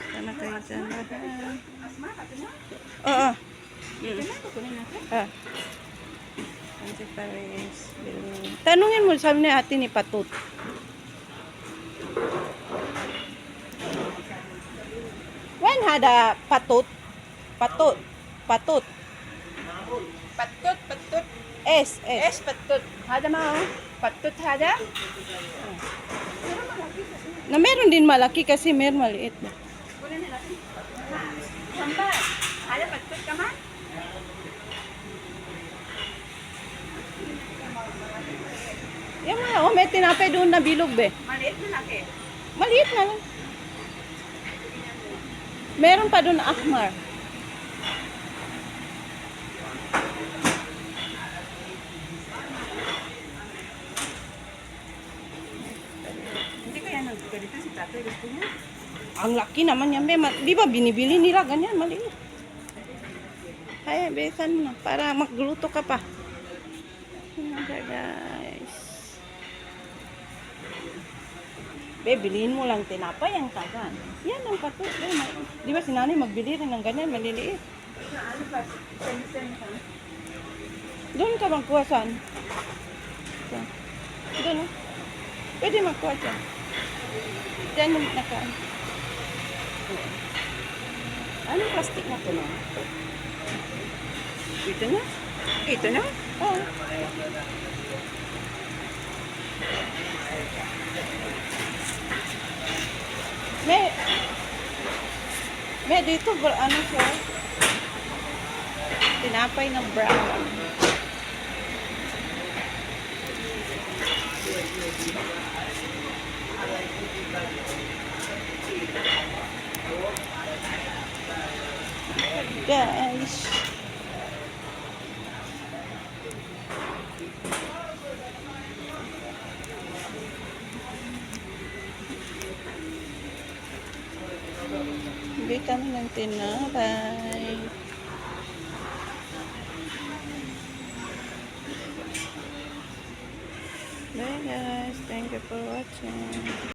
Basta na kayo dyan lahat. Oo. Mm. Ah. Paris. Bilhin. Tanungin mo, sabi ni ate ni Patut. When hada patut? Patut. Patut. Patut, patut. S. S. Es, patut. Hada mau? Patut hada. Na meron din malaki kasi meron maliit. na. Yan mga, oh, may tinapay doon na bilog be. Maliit na laki. Maliit na lang. Meron pa doon akmar. Hindi kaya nagganito si tatay. Gusto niya. Ang laki naman yan, be. Di ba binibili nila ganyan, maliit. Ay, besan mo na. Para magluto ka pa. Siya, guys. Be, bilihin mo lang tinapay ang tagan. Yan ang. Ma- Di ba si nanay magbili rin ng ganyan, maliliit. Doon ka magkuha saan? Saan? Doon, oh. Pwede magkuha dyan. Dyan yung naka... Anong plastic na to na? Ito na? Ito na? Oo. May... May dito, ano siya? Tinapay na brown. Guys. Bili kami ng tinapay. Bye guys. Thank you for watching.